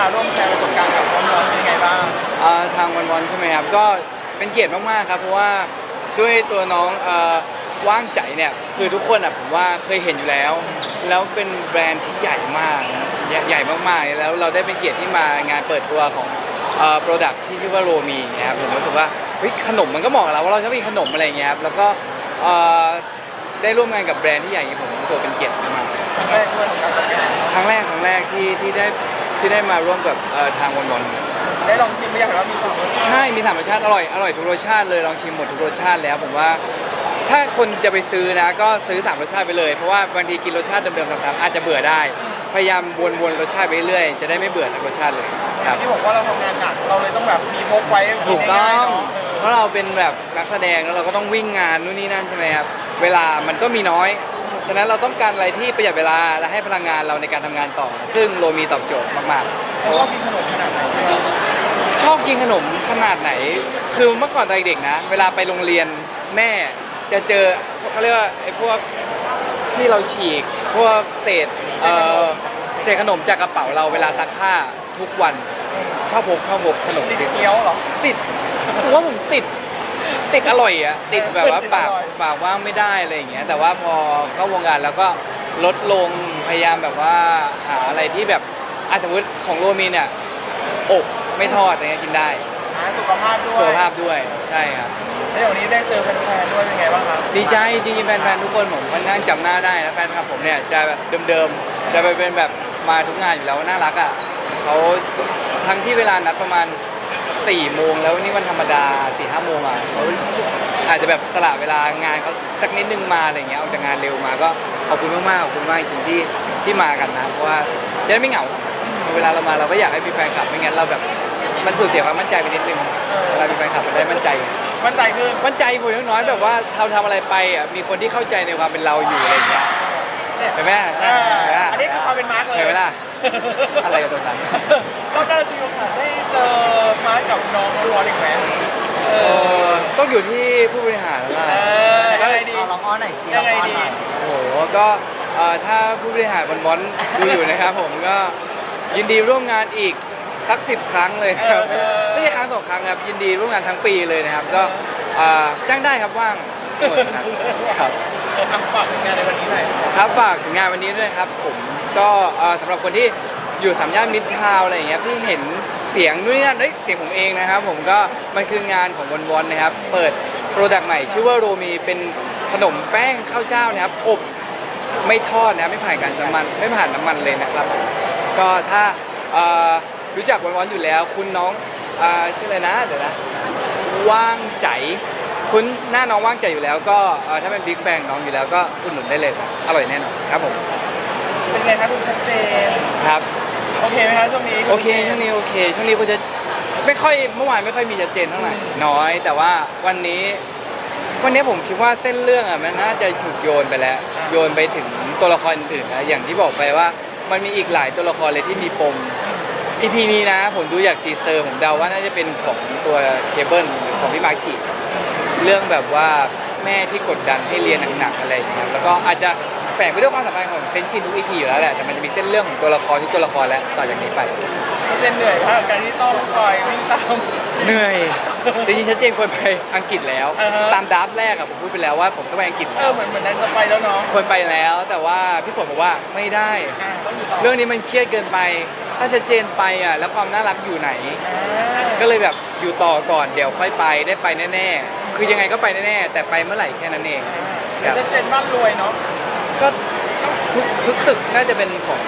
มาร่วมแชร์ประสบการณ์กับน้องๆเป็นยังไงบ้างเอ่อทางวันวันๆใช่ไหมครับ ก็เป็นเกียรติมากๆครับ เพราะว่าด้วยตัวน้องเอ่อว่างใจเนี่ย คือทุกคนอะผมว่าเคยเห็นอยู่แล้ว แล้วเป็นแบรนด์ที่ใหญ่มากนะใหญ่ใหญ่มากๆ แล้วเราได้เป็นเกียรติที่มางานเปิดตัวของเอ่อ product ที่ชื่อว่าโรมีนะครับผมรู้สึกว่าเฮ้ยขนมมันก็เหมาะกับเราว่าเราชอบกินขนมอะไรอย่างเงี้ยครับ แล้วก็เอ่อได้ร่วมงานกับแบรนด์ที่ใหญ่อย่างนี้ผมรู้สึกว่าเป็นเกียรติมากครั้งแรกด้วยของการจัดงานๆครั้งแรกครั้งแรกที่ที่ได้ ที่ได้มาร่วมกับเอ่อทางวันวันๆได้ลองชิมไปอย่างเรามีสองรสชาติใช่ มีสามรสชาติอร่อย อร่อยทุกรสชาติเลยลองชิมหมดทุกรสชาติแล้วผมว่า ถ้าคนจะไปซื้อนะ ก็ซื้อสามรสชาติไปเลย เพราะว่าบางทีกินรสชาติเดิมๆซ้ำๆอาจจะเบื่อได้ พยายามวนๆรสชาติไปเรื่อยๆจะได้ไม่เบื่อสักรสชาติเลยครับ ที่บอกว่าเราทำงานหนักเราเลยต้องแบบมีพกไว้ถูกต้ง่าอยๆงเนาะเพราะเราเป็นแบบนักแสดงแล้วเราก็ต้องวิ่งงานนู่นนี่นั่นใช่ไหมครับ เวลามันก็มีน้อย ฉะนั้นเราต้องการอะไรที่ประหยัดเวลาและให้พลังงานเราในการทำงานต่อ ซึ่งโรมีตอบโจทย์มากๆเราชอบกินขนมขนาดไหนเนี่ยชอบกินขนมขนาดไหน คือเมื่อก่อนตอนเด็กๆนะ เวลาไปโรงเรียนแม่จะเจอเขาเรียกว่าไอ้พวกที่เราฉีก พวกเศษเอ่อเศษขนมจากกระเป๋าเราเวลาซักผ้าทุกวัน ชอบพกชอบพกขนมติดติดเคี้ยวเหรอติดผมว่าผมติด ติดอร่อยอะติดแบบว่าติดอปากร่อยปากว่างไม่ได้อะไรอย่างเงี้ยแต่ว่าพอเข้าวงการแล้วก็ลดลงพยายามแบบว่าหาอะไรที่แบบอะสมมติของโรมีเนี่ยอบไม่ทอดอะไรเงี้ยกินได้หาสุขภาพด้วยสุขภาพด้วยใช่ครับแล้วอย่างนี้ได้เจอแฟนๆด้วยเป็นไงบ้างครับดีใจจริงๆแฟนๆทุกคนผมค่อนข้างจำหน้าได้นะแฟนคลับผมเนี่ยจะแบบเดิมๆจะไปเป็นแบบมาทุกงานอยู่แล้วน่ารักอะเขาทั้งที่เวลานัดประมาณ 4ี่โมงแล้วนี่วันธรรมดา4ี่ห้าโมงอะเขาอาจจะแบบสละเวลางานเขาสักนิดนึงมาอะไรเงี้ยออกจากงานเร็วมาก็ขอบคุณมากๆขอบคุณมากจริงๆที่ที่มากันนะเพราะว่าจะได้ไม่เหงาเวลาเรามาเราก็อยากให้มีแฟนคลับไม่งั้นเราแบบมันสูญเสียความมั่นใจไปนิดนึงเวลามีแฟนคลับมันได้มั่นใจ มั่นใจขึ้นมั่นใจผมอย่างน้อยแบบว่าเราทำอะไรไปอะมีคนที่เข้าใจในความเป็นเราอยู่อะไรอย่างเงี้ย เนี่ยเห็นไหมเอออันนี้คือความเป็นมาร์กเลยเห็นไหมล่ะอะไรกับตรงนั้น รอบหน้าเราจะมีโอกาสได้เจอมาร์กกับน้องรัวอีกไหมเอเออ อต้องอยู่ที่ผู้บริหารแล้วล่ะเออยังไงดี เอาลองอ้อนหน่อยสิยังไงลออ้อนดีหน่อยโอ้โหก็เอ่อถ้าผู้บริหารบอลบอลดูอยู่นะครับผมก็ยินดีร่วมงานอีกสักสิบครั้งเลยนะครับเออ ไม่ใช่ครั้งสองครั้งครับยินดีร่วมงานทั้งปีเลยนะครับ ก็เอ่อจ้างได้ครับว่างเสมอนะครับ เออฝากงานในวันนี้หน่อยครับฝากถึงงานวันนี้ด้วยนะครับ ผมก็เอ่อสำหรับคนที่อยู่สามย่านมิตรทาวน์อะไรอย่างเงี้ยที่เห็นเสียงนู่นนี่นั่นเอ้ยเสียงผมเองนะครับ ผมก็มันคืองานของวอนวอนนะครับ เปิดโปรดักต์ใหม่ชื่อว่าโรมีเป็นขนมแป้งข้าวเจ้านะครับอบไม่ทอดนะครับไม่ผ่านการน้ำมันไม่ผ่านน้ำมันเลยนะครับ ก็ถ้าเอ่อรู้จักวอนวอนอยู่แล้ว คุณน้องเอ่อชื่ออะไรนะเดี๋ยวนะว่างใจ คุณหน้าน้องว่างใจอยู่แล้ว ก็เอ่อถ้าเป็นบิ๊กแฟนน้องอยู่แล้วก็อุดหนุนได้เลยครับอร่อยแน่นอนครับผมเป็นไงคะคุณชัดเจน ครับโอเคไหมคะช่วงนี้โอเคช่วงนี้โอเคช่วงนี้คุณจะไม่ค่อยเมื่อวานไม่ค่อยมีชัดเจนเท่าไหร่น้อย แต่ว่าวันนี้ วันนี้ผมคิดว่าเส้นเรื่องอะมันน่าจะถูกโยนไปแล้ว โยนไปถึงตัวละครอื่นแล้วอย่างที่บอกไปว่า มันมีอีกหลายตัวละครเลยที่มีปม อีพีนี้นะ ผมดูจากทีเซอร์ผมเดาว่าน่าจะเป็นของตัวเคเบิลหรือของพี่มาร์จิ เรื่องแบบว่าแม่ที่กดดันให้เรียนหนักๆอะไรอย่างเงี้ยแล้วก็อาจจะแฝงไปด้วยความสัมพันธ์ของเซนชินทุกอีพีอยู่แล้วแหละแต่มันจะมีเส้นเรื่องของตัวละครทุกตัวละครแล้วต่อจากนี้ไปชัดเจนเหนื่อยมากกับการที่ต้องคอยวิ่งตาม เหนื่อยจริงๆชัดเจนควรไปอังกฤษแล้ว อ่าฮะ ตามดราฟต์แรกอะผมพูดไปแล้วว่าผมต้องไปอังกฤษเอแล้อวเหมือนเหมือนนั้นจะไปแล้วเนาะควรไปแล้วแต่ว่าพี่ฝนบอกว่าไม่ได้ อะต้องอยู่ต่อเรื่องนี้มันเครียดเกินไป ถ้าชัดเจนไปอะแล้วความน่ารักอยู่ไหน อ่าก็เลยแบบอยู่ต่อก่อนเดี๋ยวค่อยไปได้ไปแน่ ๆ คือยังไงก็ไปแน่ๆแต่ไปเมื่อไหร่แค่นั้นเองแต่ชัดเจนบ้านรวยเนาะก็ทุกทุกตึกน่าจะเป็นของ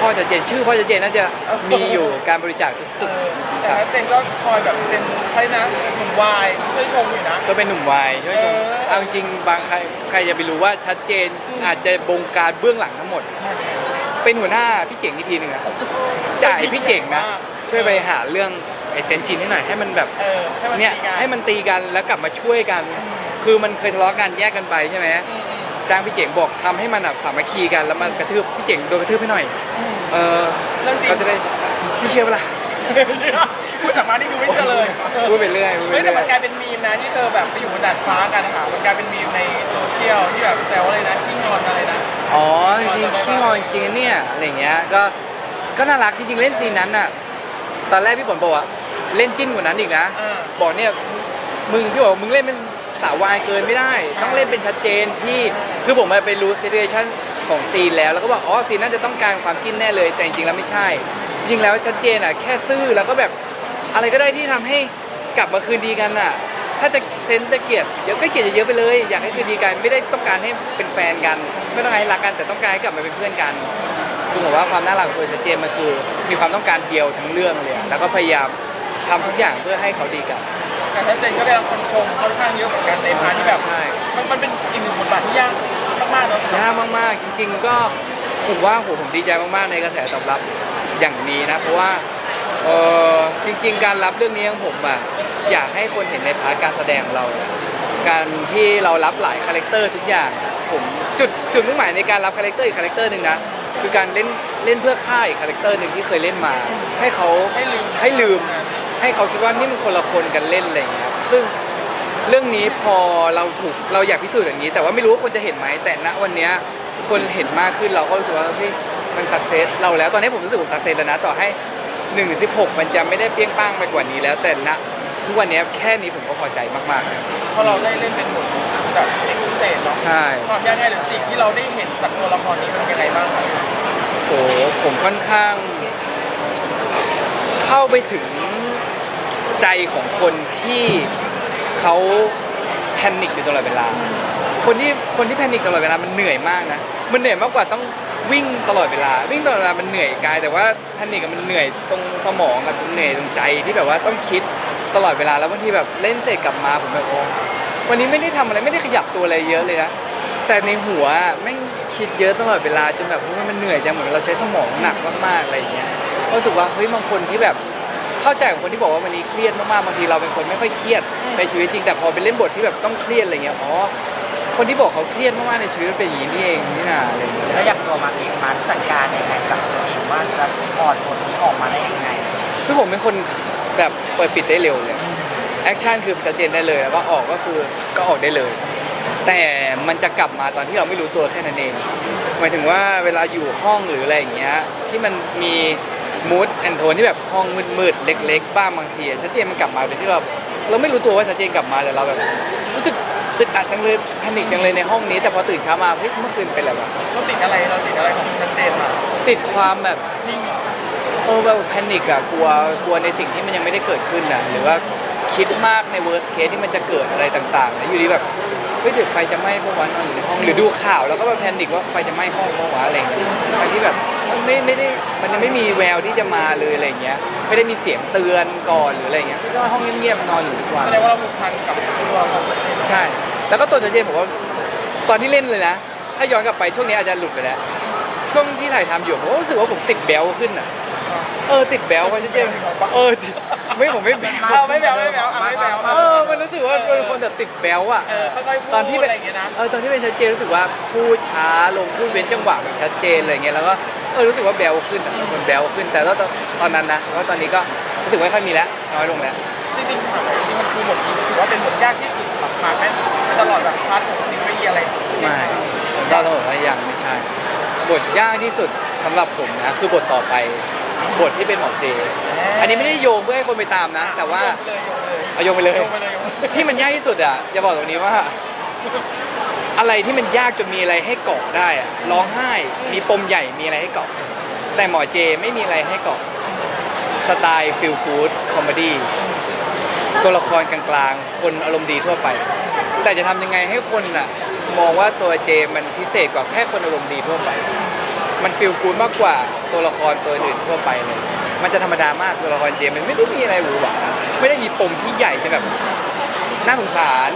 พ่อชัดเจนชื่อพ่อชัดเจนน่าจะมีอยู่การบริจาคทุกเอตึกอแต่ชัดเจนก็คอยแบบเป็นใครนะหนุ่มวายช่วยชงอยู่นะ ก็เป็นหนุ่มวายช่วยชมเออเอาจริงๆบางใครใครจะไปรู้ว่าชัดเจนอืมอาจจะบงการเบื้องหลังทั้งหมด เป็นหัวหน้าพี่เจ๋งอีกทีหนึ่งอะจ่ายพี่เจ๋งนะช่วยไปหาเรื่อง ไอ้เซนชินให้หน่อยให้มันแบบเออให้มันเนี่ยตีกัให้มันตีกันแล้วกลับมาช่วยกัน คือมันเคยทะเลาะกันแยกกันไปใช่ไหมอืมจ้างพี่เจ๋งบอกทำให้มันแบบสามัคคีกันแล้วมันกระทืบพี่เจ๋งโดนกระทืบให้หน่อย อืม เออเรื่องจริง เขาจะได้ไม่เชื่อเปะล่าพูดจากมานี่คือไม่เชื่อเลยพูดไปเรื่อยพูดไปเฮ้ยแต่เรื่มัอนยกลายเป็นมีมนะที่เธอแบบไปอยู่บนดาดฟ้ากันนะคะมันกลายเป็นมีมในโซเชียลที่แบบแซวอะไรนะขี้งอนอะไรนะอ๋อจริงๆขี้งอนจริงๆเนี่ยอะไรอย่างเงี้ยก็ก็น่ารักจริงๆเล่นซีนนั้นน่ะ ตอนแรกพี่ฝนบอกว่าเล่นจิ้นกว่านั้นอีกนะอ่าบอกเนี่ยมึงพี่บอกว่ามึงเล่นเป็นสาววายเกินไม่ได้ ต้องเล่นเป็นชัดเจนที่คือผมไปรู้ซีเ u ชันของซีนแล้วแล้วก็บอกอ๋อซีนน่าจะต้องการความจิ้นแน่เลยแต่จริงๆแล้วไม่ใช่ จริงๆแล้วชัดเจนอะแค่ซื่อแล้วก็แบบอะไรก็ได้ที่ทำให้กลับมาคืนดีกันอะ ถ้าจะเซนจะเกลียดเดี๋ยวก็เกลียดเยอะๆไปเลย อยากให้คืนดีกันไม่ได้ต้องการให้เป็นแฟนกัน ไม่ต้องการให้รักกันแต่ต้องการให้กลับมาเป็นเพื่อนกัน คือผมว่าความน่ารักของตัวชัดเจนมันคือ มีความต้องการเดียวทั้งเรื่องเลยอะแล้วก็พยายามทำทุกอย่างเพื่อให้เขาดีกัน แต่ชัดเจนก็ได้รับคำชมค่อนข้างเยอะเหมือนกันในพาร์ทที่แบบใช่ มันมันเป็นอีกหนึ่งบทบาทที่ยากมากๆเนาะยากมากๆ จริง ๆ ก็ผมว่าโหผมดีใจมากๆในกระแสตอบรับอย่างนี้นะ เพราะว่าเออจริง ๆ การรับเรื่องนี้ของผมอะอยากให้คนเห็นในพาร์ทการแสดงของเรา การที่เรารับหลายคาแรคเตอร์ทุกอย่างผมจุดจุดมุ่งหมายในการรับคาแรคเตอร์อีกคาแรคเตอร์หนึ่งนะ คือการเล่นเล่นเพื่อค่ายคาแรคเตอร์หนึ่งที่เคยเล่นมา ให้เขาให้ลืม ให้ลืม ให้เขาคิดว่านี่มันคนละคนกันเล่นอะไรอย่างเงี้ยครับซึ่งเรื่องนี้พอเราถูกเราอยากพิสูจน์อย่างนี้ แต่ว่าไม่รู้ว่าคนจะเห็นไหมแต่ณวันเนี้ยคนเห็นมากขึ้นเราก็รู้สึกว่าเฮ้ยมันสักเซสเราแล้วตอนนี้ผมรู้สึกผมสักเซสแล้วนะต่อให้1นถึงสิมันจะไม่ได้เปรี้ยงป้างไปกว่านี้แล้วแต่ณทุกวันเนี้ยแค่นี้ผมก็พอใจมากๆแล้ว เพราะเราได้เล่นเป็นบท แบบเอกพิเศษเนาะใช่ ความยากง่ายหรือสิ่งที่เราได้เห็นจากตัวละครนี้มันยังไงบ้างครับโหผมค่อนข้าง เข้าไปถึงใจของคนที่เขาแพนิคอยู่ตลอดเวลา คนที่คนที่แพนิคตลอดเวลามันเหนื่อยมากนะ มันเหนื่อยมากกว่าต้องวิ่งตลอดเวลา วิ่งตลอดเวลามันเหนื่อยกาย แต่ว่าแพนิคอะมันเหนื่อยตรงสมองกับเหนื่อยตรงใจที่แบบว่าต้องคิดตลอดเวลาแล้วบางทีแบบเล่นเสร็จกลับมาผมแบบโอ้ วันนี้ไม่ได้ทำอะไรไม่ได้ขยับตัวอะไรเยอะเลยนะแต่ในหัวอะแม่งคิดเยอะตลอดเวลาจนแบบเฮ้ยมันเหนื่อยจังเหมือนเราใช้สมองหนักมากๆอะไรอย่างเงี้ยก็รู้สึกว่าเฮ้ยบางคนที่แบบเข้าใจของคนที่บอกว่าวันนี้เครียดมากๆบางทีเราเป็นคนไม่ค่อยเครียดในชีวิตจริง แต่พอไปเล่นบทที่แบบต้องเครียดอะไรเงี้ยอ๋อคนที่บอกเขาเครียดมากๆในชีวิตมันเป็นอย่างนี้นี่เองนี่นาอะไรอย่างเงี้ย แล้วอย่างตัวมาเองมาจัดการยังไงกับตัวเองว่าจะถอดบทนี้ออกมาได้ยังไง คือผมเป็นคนแบบเปิดปิดได้เร็วเลย แอคชั่นคือชัดเจนได้เลยแล้วก็ออกก็คือก็ออกได้เลย แต่มันจะกลับมาตอนที่เราไม่รู้ตัวแค่นั้นเองหมายถึงว่าเวลาอยู่ห้องหรืออะไรอย่างเงี้ยที่มันมีมูดแอนโทนที่แบบห้องมืดๆเล็ก ๆ บ้างบางทีอะชัดเจนมันกลับมาเป็นที่เราเราไม่รู้ตัวว่าชัดเจนกลับมาแต่เราแบบรู้สึกอึดอัดจังเลยแพนิคจังเลยในห้องนี้ แต่พอตื่นเช้ามาเฮ้ยเมื่อคืนเป็นอะไรวะเราติดอะไรเราติดอะไรของชัดเจนมาติดความแบบนิ่งเหรอเออแบบแพนิคอะกลัวกลัวในสิ่งที่มันยังไม่ได้เกิดขึ้นอะหรือว่า คิดมากใน worst case ที่มันจะเกิดอะไรต่างๆแล้วอยู่ดีแบบเฮ้ยเดี๋ยวไฟจะไหม้พวกวันนอนอยู่ในห้องหรือดูข่าวแล้วก็แบบแพนิคว่าไฟจะไหม้ห้องพวกวะอะไรอย่างเงี้ยทั้งที่แบบไม่ไม่ได้มันยังไม่มีแววที่จะมาเลยอะไรอย่างเงี้ยไม่ได้มีเสียงเตือนก่อนหรืออะไรอย่างเงี้ยก็ห้องเงียบๆนอนอยู่ดีกว่าแสดงว่าเราผูกพันกับตัวละครชัดเจนใช่ แล้วก็ตัวชัดเจนผมว่าตอนที่เล่นเลยนะ ถ้าย้อนกลับไปช่วงนี้อาจจะหลุดไปแล้ว ช่วงที่ถ่ายทำอยู่ผมก็รู้สึกว่าผมติดแบลขึ้นอะ เออติดแบลเพราะชัดเจนเออติดไม่ผมไม่แบลเราไม่แบวไม่แบวอะไม่แบวเออมันรู้สึกว่าเป็นคนแบบติดแบลอะเออค่อยๆพูดตอนที่อะเป็นไรอย่างเงี้ยนะเออตอนที่เป็นชัดเจนรู้สึกว่าพูดช้าลงพูดเว้นจังหวะแบบชัดเจนอะไรเงี้ยแล้วก็เออรู้สึกว่าแบลขึ้นอะเป็นคนแบลขึ้นแต่ว่าตอนตอนนั้นนะแล้วาตอนนี้ก็รู้สึกไม่ค่อยมีแล้วน้อยลงแล้วจริงๆถามว่าจริงๆมันคือบทนี้ถือว่าเป็นบทยากที่สุดสำหรับพาร์ทไหมตลอดแบบพาร์ทของซีรีส์อะไรไม่ผมก็ต้องบอกว่ายังไม่ใช่ บทยากที่สุดสำหรับผมนะคือบทต่อไป บทที่เป็นหมอเจ อันนี้ไม่ได้โยงเพื่อให้คนไปตามนะ แต่ว่าโยงไปเลยเอาโยงไปเลยโยงไปเลยโยงไปเลย ที่มันยากที่สุดอะจะบอกตรงนี้ว่า อะไรที่มันยากจนมีอะไรให้เกาะได้อะร้องไห้ มีปมใหญ่มีอะไรให้เกาะ แต่หมอเจไม่มีอะไรให้เกาะ สไตล์ฟิลกู๊ดคอมเมดี้ตัวละครกลางๆ คนอารมณ์ดีทั่วไป แต่จะทำยังไงให้คนอะ มองว่าตัวเจมันพิเศษกว่าแค่คนอารมณ์ดีทั่วไป มันฟิลกูดมากกว่าตัวละครตัวอื่นทั่วไปเลย มันจะธรรมดามากตัวละครเจมันไม่ได้มีอะไรหวือหวาไม่ได้มีปมที่ใหญ่จนแบบน่าสงสาร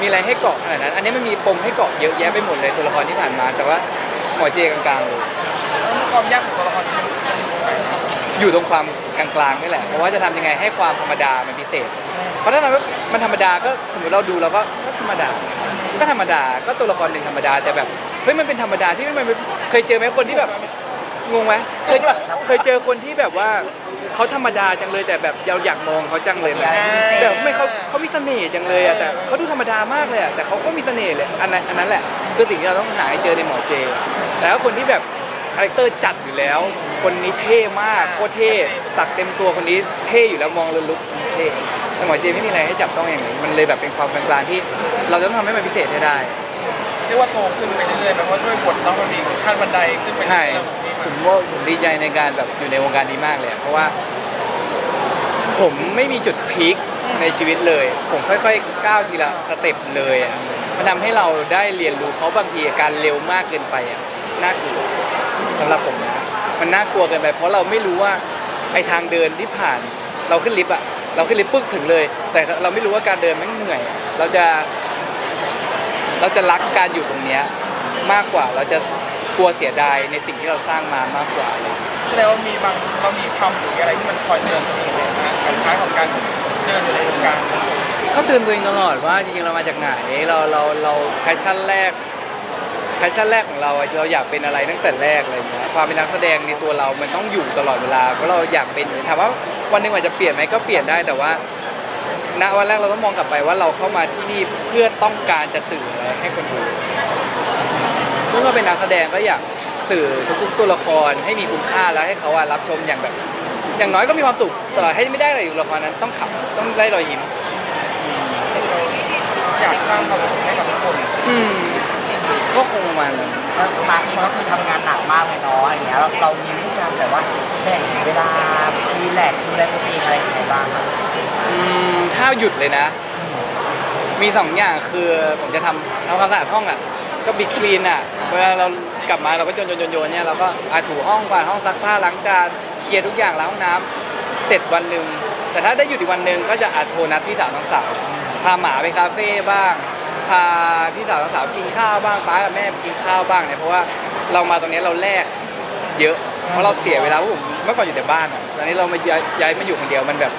มีอะไรให้เกาะขนาดนั้น อันนี้มันมีปมให้เกาะเยอะแยะไปหมดเลยตัวละครที่ผ่านมา แต่ว่าหมอเจกลางๆเลยความยากของตัวละครมันอยู่ตรงไหนครับอยู่ตรงความกลางๆนี่แหละเพราะว่าจะทำยังไงให้ความธรรมดามันพิเศษ เพราะถ้าเรามันธรรมดาก็สมมติเราดูเราก็ก็ธรรมดา ก็ธรรมดาก็ตัวละครหนึ่งธรรมดาแต่แบบ ฮ้ยมันเป็นธรรมดาที่มันเป็นเคยเจอไหมคนที่แบบงงไหมเคยเคยเจอคนที่แบบว่าเขาธรรมดาจังเลยแต่แบบเราอยากมองเขาจังเลยไหมแบบไม่เขาเขามีเสน่ห์จังเลยอะแต่เขาดูธรรมดามากเลยอะแต่เขาก็มีเสน่ห์เลยอันนั้นอันนั้นแหละคือสิ่งที่เราต้องหาให้เจอในหมอเจแต่ถ้าคนที่แบบคาแรคเตอร์จัดอยู่แล้ว คนนี้เท่มากโคตรเท่สักเต็มตัวคนนี้เท่อยู่แล้วมองเลยลุกเท่แต่หมอเจไม่มีอะไรให้จับต้องอย่างนี้มันเลยแบบเป็นความกลางๆที่ เราจะต้องทำให้มันพิเศษให้ได้ เรียกว่าโตขึ้นไปเรื่อยๆแปลว่าด้วยบทต้องมันดีขั้นบันไดขึ้นไปใช่เรื่อยๆแบบนี้ผมมาว่าผมดีใจในการแบบอยู่ในวงการนี้มากเลยอะเพราะว่า ผมไม่มีจุดพีคในชีวิตเลย ผมค่อยๆก้าวทีละสเต็ปเลยอะมันทำให้เราได้เรียนรู้เพราะบางทีการเร็วมากเกินไปอะน่ากลัวสำหรับผมนะมันน่ากลัวเกินไป เพราะเราไม่รู้ว่าไอทางเดินที่ผ่านเราขึ้นลิฟต์อะเราขึ้นลิฟต์ปึ๊กถึงเลย แต่เราไม่รู้ว่าการเดินแมันเหนื่อยอะเราจะ เราจะรักการอยู่ตรงเนี้ยมากกว่าเราจะกลัวเสียดายในสิ่งที่เราสร้างมามากกว่าอะไรอย่างเงี้ยแสดงว่ามีบางเรามีคำหรืออะไรที่มันคอยเตือนตัวเองเลยนะกับท้ายของการเดินอยู่ในวงการเขาเตือนตัวเองตลอดว่าจริงๆเรามาจากไหนเราเราเราแพชชั่นแรกแพชชั่นแรกของเราอะเราอยากเป็นอะไรตั้งแต่แรกอะไรอย่างเงี้ยความเป็นนักแสดงในตัวเรามันต้องอยู่ตลอดเวลาเพราะเราอยากเป็นอยู่ถามว่าวันหนึ่งอาจจะเปลี่ยนไหมก็เปลี่ยนได้แต่ว่า ณวันแรกเราต้องมองกลับไปว่าเราเข้ามาที่นี่เพื่อต้องการจะสื่ออะไรให้คนดูเมื่อเราเป็นนักแสดงก็อยากสื่อทุกๆ ตัวละครให้มีคุณค่าแล้วให้เขาอะรับชมอย่างแบบ อย่างน้อยก็มีความสุขต่อให้ไม่ได้อะไรอยู่ละครนั้นต้องขับต้องได้รอยยิ้มเราอยากสร้างความสุขให้กับทุกคนอืมก็คงประมาณนั้น แล้วมาร์คเองก็คือทำงานหนักมากเลยเนาะอย่างเงี้ยเราเรามีวิธีการแบบว่าแบ่งเวลารีแลกซ์ดูแลตัวเองอะไรยังไงบ้างครับ อืมถ้าหยุดเลยนะ มีสองอย่างคือผมจะทำทำความสะอาดห้องอะ ก็บิ๊กคลีนอะ เวลาเรากลับมาเราก็โยนโยนโยนโยนเนี่ยเราก็อาถูห้องกวาดห้องซักผ้าล้างจานเคลียร์ทุกอย่างล้างห้องน้ำเสร็จวันหนึ่งแต่ถ้าได้หยุดอีกวันหนึ่งก็จะอาจโทรนัดพี่สาวทั้งสาวพาหมาไปคาเฟ่บ้าง พาพี่สาวทั้งสาวกินข้าวบ้างป้ากับแม่ไปกินข้าวบ้างเนี่ยเพราะว่าเรามาตรงนี้เราแลก เยอะเพราะเราเสียเวลาเพราะผมเมื่อก่อนอยู่แต่บ้านอะตอนนี้เรามาย้ายย้ายมาอยู่คนเดียวมันแบบ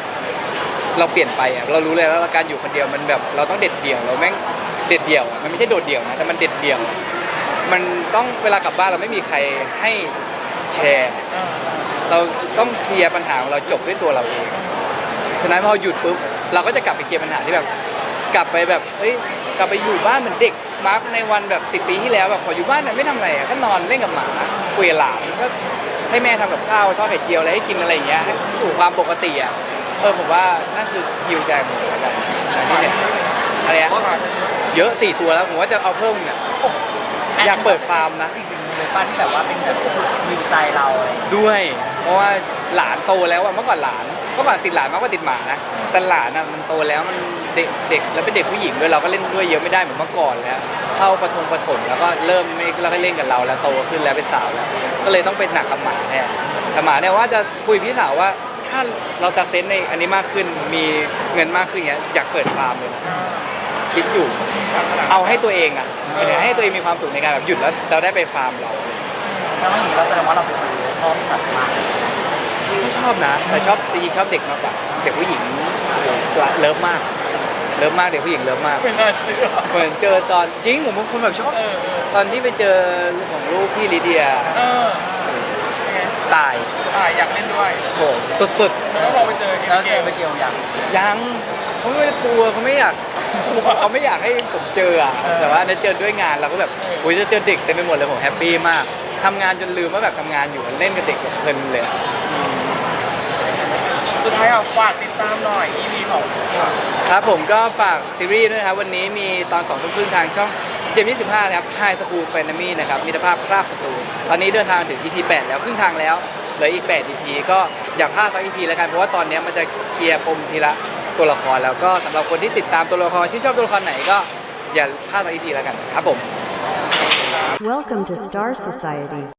เราเปลี่ยนไปอะเรารู้เลยแล้วาการอยู่คนเดียวมันแบบเราต้องเด็ดเดี่ยวเราแม่งเด็ดเดี่ยวอะมันไม่ใช่โดดเดี่ยวนะแต่มันเด็ดเดี่ยว มันต้องเวลากลับบ้านเราไม่มีใครให้แชร์ เราต้องเคลียร์ปัญหาของเราจบด้วยตัวเราเอง ฉะนั้นพอหยุดปุ๊บเราก็จะกลับไปเคลียร์ปัญหาที่แบบ กลับไปแบบเอ้ยกลับไปอยู่บ้านเหมือนเด็กมาร์กในวันแบบ 10 ปีที่แล้วแบบขออยู่บ้านเนี่ยไม่ทำอะไรอะก็นอนเล่นกับหมาคุยกับหลานก็ให้แม่ทำกับข้าวทอดไข่เจียวอะไรให้กินอะไรอย่างเงี้ยให้สู่ความปกติอะ เออผมว่านั่นคือฮิวใจผมแล้วกันอันนี้เนี่ยอะไรอะผ่านเยอะสี่ตัวแล้วผมว่าจะเอาเพิ่มเนี่ยอยากเปิดฟาร์มนะสิ่งหนึ่งเลยป้าที่แบบว่าเป็นแบบสุดฮิวใจเราอะไรอย่างเงี้ยด้วย เพราะว่าหลานโตแล้วอะเมื่อก่อนหลานเมื่อก่อนติดหลานมากกว่าติดหมานะแต่หลานอะมันโตแล้วมันเด็กเด็กแล้วเป็นเด็กผู้หญิงด้วยเราก็เล่นด้วยเยอะไม่ได้เหมือนเมื่อก่อนแล้ว เข้าประทงประถมแล้วก็เริ่มไม่แล้วก็เล่นกับเราแล้วโตขึ้นแล้วเป็นสาวแล้วก็เลยต้องเป็นหนักกับหมาแทนแต่หมาเนี่ยว่าจะคุยกับพี่สาวว่า ถ้าเราสักเซนในอันนี้มากขึ้นมีเงินมากขึ้นเงี้ยอยากเปิดฟาร์มเลยนะคิดอยู่ เอาให้ตัวเองอะหมายถึงให้ตัวเองมีความสุขในการแบบหยุดแล้วเราได้ไปฟาร์มเราถ้าไม่อย่างนี้เราแสดงว่าเราเป็นคนชอบสัตว์มากเลยใช่ไหมก็ชอบนะ แต่ชอบจริงๆชอบเด็กมากกว่าเด็กผู้หญิงโอ้โหเลิฟมาก เลิฟมากเด็กผู้หญิงเลิฟมาก ไม่น่าเชื่อเหมือนเจอตอนจริงผมเป็นคนแบบชอบเออเออตอนที่ไปเจอของลูกพี่ลิเดีย เออยัง ไงตายอ่าอยากเล่นด้วยโหสุดแล้วก็ลองไปเจอแล้วเกเจอมไปเกี่ยวยัง ๆ ยังเขาไม่ได้กลัวเขาไม่อยากเขาไม่อยากให้ผมเจออะแต่ว่าได้เจอด้วยงานเราก็แบบโอ้ยจะเจอเด็กเต็มไปหมดเลยผมแฮปปี้มากทำงานจนลืมว่าแบบทำงานอยู่เล่นกับเด็กแบบเพลินเลยอะสุดท้ายอะฝากติดตามหน่อย EP ของสุดท้ายครับผมก็ฝากซีรีส์ด้วยนะครับ วันนี้มีตอน2องทุ่มครึ่งทางช่องเจ มส์25นะครับ High School f a n a m y นะครับมิตรภาพคราบศัตรูตอนนี้เดินทางถึง EP 8 แล้วครึ่งทางแล้วเหลืออีก 8 EP ก็อย่าพลาดสัก EP แล้วกัน เพราะว่าตอนนี้มันจะเคลียร์ปมทีละตัวละครแล้วก็สำหรับคนที่ติดตามตัวละครที่ชอบตัวละครไหนก็อย่าพลาดสัก EP แล้วกันครับผม Welcome to Star Society.